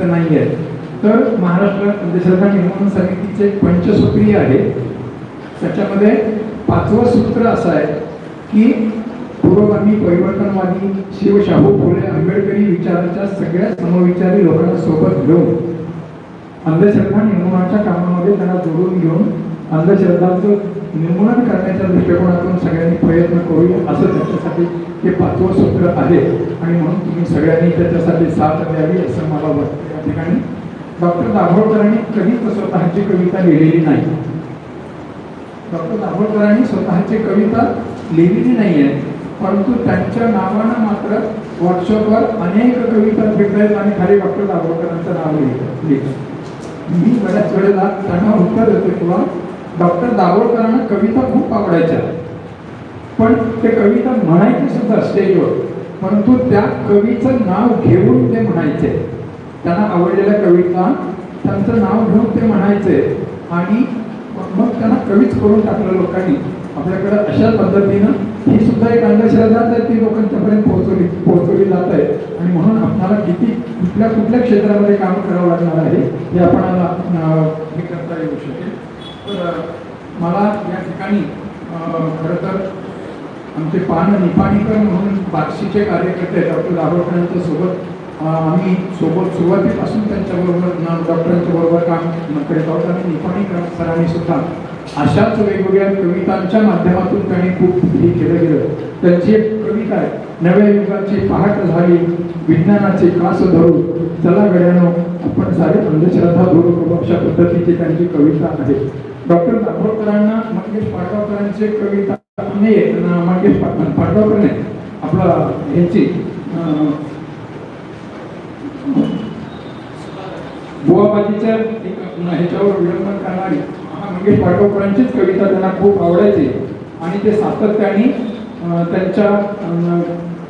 समितीचं नाही आहे तर महाराष्ट्र अंधश्रद्धा निर्माण समितीचे पंचसूत्रीय आहे त्याच्यामध्ये पाचवं सूत्र असं आहे की पूर्वगामी परिवर्तनवादी शिवशाहू फुले आंबेडकरी विचाराच्या सगळ्या समविचारी लोकांना सोबत घेऊन अंधश्रद्धा निर्मूलनाच्या कामामध्ये त्यांना जोडून घेऊन अंधश्रद्धाचं निर्मूलन करण्याच्या दृष्टिकोनातून सगळ्यांनी प्रयत्न करूया असं त्याच्यासाठी हे पाचवं सूत्र आहे. आणि म्हणून तुम्ही सगळ्यांनी त्याच्यासाठी साथ द्यावी असं मला वाटतं. या ठिकाणी डॉक्टर दाभोळकरांनी कधीच स्वतःची कविता लिहिलेली नाही. डॉक्टर दाभोळकरांनी स्वतःची कविता लिहिलेली नाही आहे परंतु त्यांच्या नावानं मात्र व्हॉट्सअपवर अनेक कविता भेटत आणि खाली डॉक्टर दाभोळकरांचं नाव लिहिलं. लिहिलं मी बऱ्याच वेळेला त्यांना उत्तर देतो किंवा डॉक्टर दाभोळकरांना कविता खूप आवडायच्या. पण ते कविता म्हणायचे सुद्धा स्टेजवर. परंतु त्या कवीचं नाव घेऊन ते म्हणायचे. त्यांना आवडलेल्या कविता त्यांचं नाव घेऊन ते म्हणायचे. आणि मग त्यांना कवीच करून टाकलं लोकांनी. आपल्याकडे अशा पद्धतीनं ही सुद्धा एक अंधश्रद्धा आहे ती लोकांच्यापर्यंत पोहोचवली पोहोचवली जात आहे. आणि म्हणून आपल्याला किती कुठल्या कुठल्या क्षेत्रामध्ये काम करावं लागणार आहे हे आपणाला हे करता येऊ शकेल. तर मला या ठिकाणी खरं तर आमचे पान निपाणीकर म्हणून बार्शीचे कार्यकर्ते डॉक्टर दाभोळकरांच्या सोबत आम्ही सोबत सुरुवातीपासून त्यांच्याबरोबर डॉक्टरांच्या बरोबर काम करत आहोत आणि निपाणीकर सरांनी सुद्धा अशाच वेगवेगळ्या कवितांच्या माध्यमातून त्यांनी खूप हे केलं गेलं. त्यांची एक कविता आहे नव्या युगाची पहाट झाली विज्ञानाचे कास धरू चला गड्यानो आपण सारे अंधश्रद्धा धरू अशा पद्धतीची त्यांची कविता आहे. डॉक्टर दाभोळकरांना मंगेश पाडगावकरांची कविता नाही मंगेश पा- पाडगावकर नाही आपला ह्याची बुवाबाजीच्या ह्याच्यावर विलंबन करणारी मंगेश पाडगावकरांचीच कविता त्यांना खूप आवडायची. आणि ते सातत्याने त्यांच्या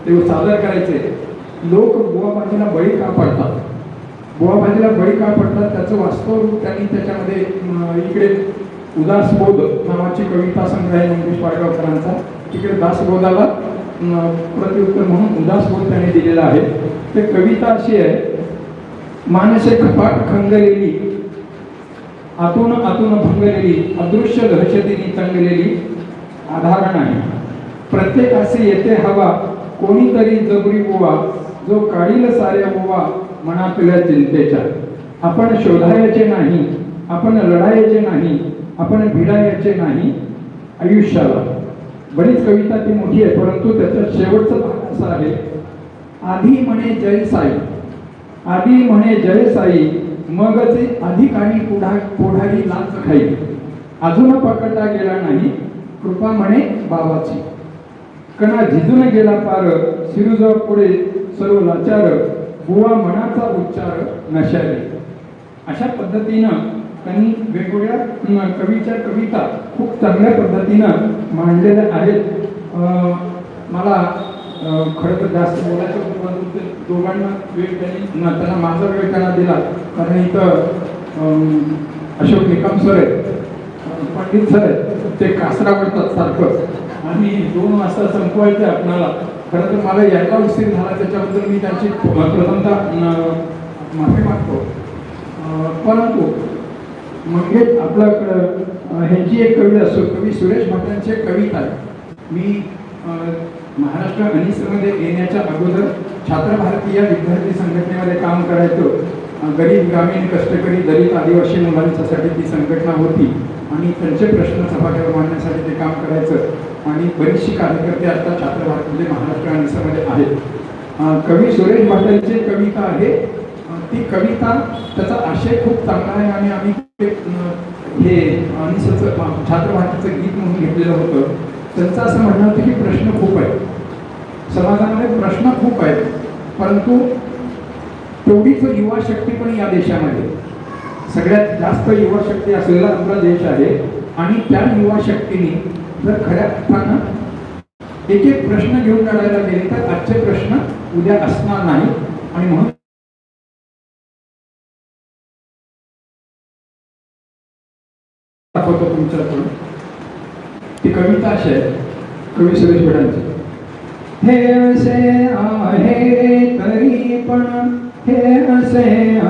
ते सादर करायचे. लोक बुवाबाजीला बळी का पडतात? बुवाबाजीला बळी का पडतात? त्याचं वास्तव रूप त्यांनी त्याच्यामध्ये इकडे उदासबोध नावाची कविता संग्रह आहे मंगेश पाडगावकरांचा तिकडे दासबोधाला अं, प्रत्युत्तर म्हणून उदासबोध त्यांनी दिलेला आहे. ते कविता अशी आहे मानसे खपाट खंगलेली आतून आतून भंगलेली अदृश्य दहशतीने तंगलेली आधार प्रत्येक असे येते हवा कोणीतरी जबरी बुवा जो काढील साऱ्या बुवा मनातल्या चिंतेच्या. आपण शोधायचे नाही आपण लढायचे नाही आपण भिडायचे नाही आयुष्याला. बरीच कविता ती मोठी आहे परंतु त्याचा शेवटचा भाग असा आहे. आधी म्हणे जय साई. आधी म्हणे जय साई मगच अधिक आणि पुढा पुढारी लाच खाई अजून पकडला गेला नाही कृपा म्हणे बाबाची. कणा झिजून गेला पार सिरुजा पुढे सर्व लाचार बुवा मनाचा उच्चार नशाले अशा पद्धतीनं त्यांनी वेगवेगळ्या कवीच्या कविता खूप चांगल्या पद्धतीनं मांडलेल्या आहेत. मला खरं तर जास्त बोलायचं परंतु ते दोघांना वेळ त्यांनी न- त्यांना माझा वेळ त्यांना दिला. कारण इथं अशोक निकम सर आहेत पंडित सर आहेत ते कासरा पडतात सारखं. आणि दोन वाजता संपवायचं आहे आपणाला खरं तर मला यायला उशीर झाला त्याच्याबद्दल मी त्यांची प्रथमता माफी मागतो. परंतु म्हणजे आपल्याकडं ह्यांची एक कविता असो कवी सुरेश भटांची एक कविता आहे. मी महाराष्ट्र अनिसमध्ये येण्याच्या अगोदर छात्र भारती या विद्यार्थी संघटनेमध्ये काम करायचो. गरीब ग्रामीण कष्टकरी दलित आदिवासी मुलांच्यासाठी ती संघटना होती आणि त्यांचे प्रश्न सभागृह मांडण्यासाठी ते काम करायचं. आणि बरीचशी कार्यकर्ते आता छात्र भारतीमध्ये महाराष्ट्र अनिसमध्ये आहेत. कवी सुरेश भटांची कविता आहे. ती कविता त्याचा आशय खूप चांगला आहे आणि आम्ही हे अनिसचं छात्र गीत म्हणून घेतलेलं होतं. त्यांचं असं म्हणणं होतं की प्रश्न खूप आहेत. समाजामध्ये प्रश्न खूप आहेत. परंतु तेवढीच युवा शक्ती पण या देशामध्ये. सगळ्यात जास्त युवा शक्ती असलेला आपला देश आहे. आणि त्या युवा शक्तीने जर खऱ्या अर्थानं एक एक प्रश्न घेऊन काढायला गेले तर आजचे प्रश्न उद्या असणार नाही. आणि म्हणून दाखवतो तुमच्याकडून ती कविता अशी आहे कवी सुरेश भटांची हे असे आहे तरी पण हे असे